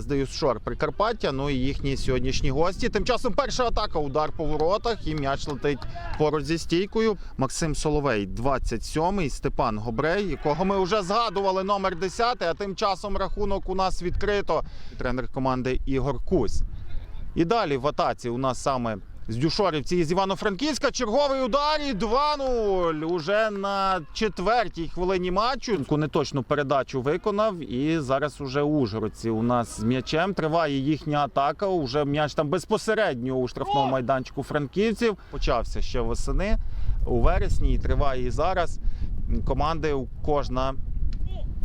СДЮ Шор Прикарпаття. Ну і їхні сьогоднішні гості. Тим часом перша атака, удар по воротах, і м'яч летить поруч зі стійкою. Максим Соловей, 27-й, Степан Гобрей, якого ми вже згадували, номер 10, а тим часом рахунок у нас відкрито. Тренер команди Ігор Кузь. І далі в атаці у нас саме з Дюшорівці з Івано-Франківська. Черговий удар і 2-0. Уже на четвертій хвилині матчу. Неточну передачу виконав. І зараз уже Ужгородці у нас з м'ячем. Триває їхня атака. Уже м'яч там безпосередньо у штрафному майданчику франківців. Почався ще восени у вересні і триває і зараз. Команди кожна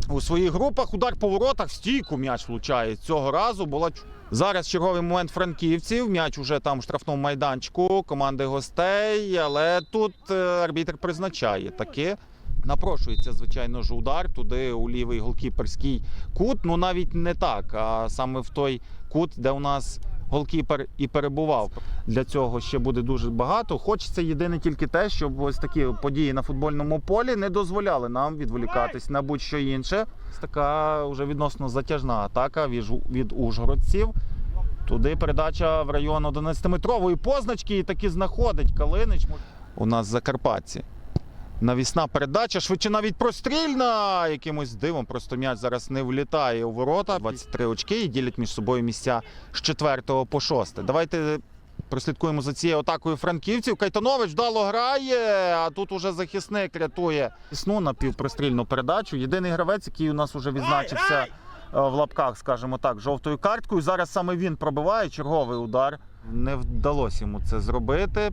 у своїх групах удар по воротах стійку м'яч влучає. Цього разу була зараз черговий момент франківців. М'яч уже там в штрафному майданчику команди гостей. Але тут е, арбітр призначає таки. Напрошується, звичайно ж, удар туди у лівий голкіперський кут. Ну навіть не так, а саме в той кут, де у нас голкіпер і перебував. Для цього ще буде дуже багато. Хочеться єдине тільки те, щоб ось такі події на футбольному полі не дозволяли нам відволікатись на будь-що інше. Ось Така вже відносно затяжна атака від, ужгородців. Туди передача в район 11-метрової позначки і таки знаходить Калинич. У нас закарпатці. Навісна передача, швидше навіть прострільна. Якимось дивом просто м'яч зараз не влітає у ворота. 23 очки і ділять між собою місця з 4 по 6. Давайте прослідкуємо за цією атакою франківців. Кайтанович вдало грає, а тут уже захисник рятує Існу на півпрострільну передачу. Єдиний гравець, який у нас вже відзначився е, в лапках, скажімо так, жовтою карткою. Зараз саме він пробиває черговий удар. Не вдалося йому це зробити.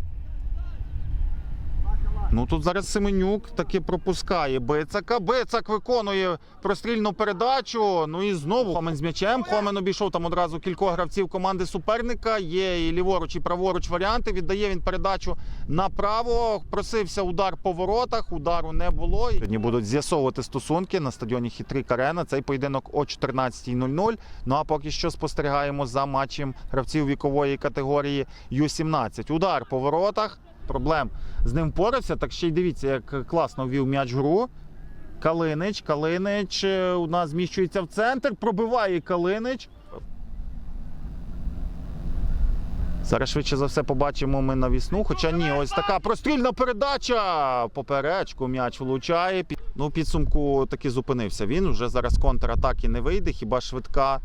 Ну тут зараз Семенюк таки пропускає Бицака. Бицак виконує прострільну передачу. Ну і знову Хомен з м'ячем. Хомен обійшов там одразу кількох гравців команди суперника. Є і ліворуч, і праворуч варіанти. Віддає він передачу направо. Просився удар по воротах. Удару не було. Сьогодні будуть з'ясовувати стосунки на стадіоні Хітрик Арена. Цей поєдинок о 14.00. Ну а поки що спостерігаємо за матчем гравців вікової категорії Ю-17. Удар по воротах. Проблем з ним впорався. Так ще й дивіться, як класно ввів м'яч в гру. Калинич. Калинич е, у нас зміщується в центр. Пробиває Калинич. Зараз швидше за все побачимо ми навісну. Хоча ні, ось така прострільна передача. Поперечку м'яч влучає. Ну, підсумку таки зупинився він. Уже зараз контратаки не вийде. Хіба швидка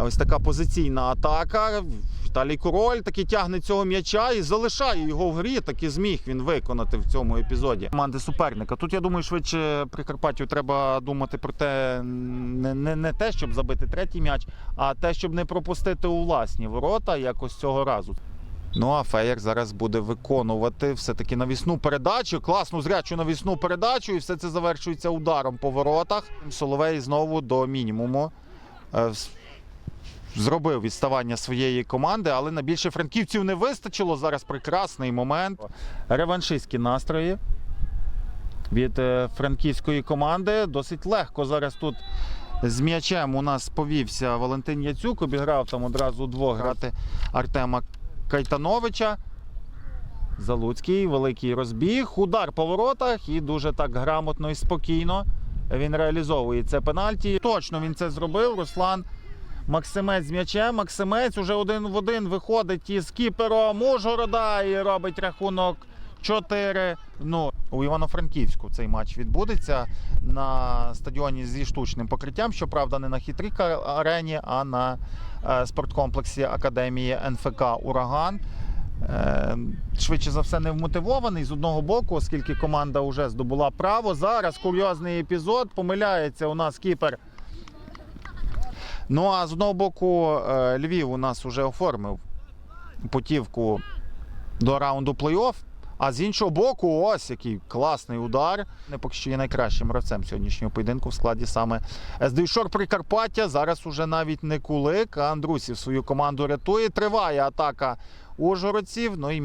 ось така позиційна атака. Віталій Король таки тягне цього м'яча і залишає його в грі. Таки зміг він виконати в цьому епізоді. Команди суперника. Тут я думаю, швидше Прикарпаттю треба думати про те, не, не, не те, щоб забити третій м'яч, а те, щоб не пропустити у власні ворота, якось цього разу. Ну а Феєр зараз буде виконувати все-таки навісну передачу, класну зрячу навісну передачу, і все це завершується ударом по воротах. Соловей знову до мінімуму. е, Зробив відставання своєї команди, але на більше франківців не вистачило. Зараз прекрасний момент. Реваншистські настрої від е, франківської команди. Досить легко зараз тут з м'ячем у нас повівся Валентин Яцюк. Обіграв там одразу двох грати Артема Кайтановича. Залуцький, великий розбіг, удар по воротах і дуже так грамотно і спокійно він реалізовує це пенальті. Точно він це зробив. Руслан Максимець з м'ячем. Максимець уже один в один виходить із кіпером Ужгорода і робить рахунок 4 Ну, у Івано-Франківську цей матч відбудеться на стадіоні зі штучним покриттям. Щоправда, не на хитрій арені, а на е, спорткомплексі Академії НФК Ураган. Е, Швидше за все не вмотивований з одного боку, оскільки команда вже здобула право. Зараз курйозний епізод. Помиляється у нас кіпер. Ну а з одного боку, е, Львів у нас вже оформив путівку до раунду плей-офф. А з іншого боку, ось який класний удар. Не поки що є найкращим гравцем сьогоднішнього поєдинку в складі саме СДор Прикарпаття. Зараз уже навіть не кулик, а Андрусів свою команду рятує. Триває атака ужгородців. Ну і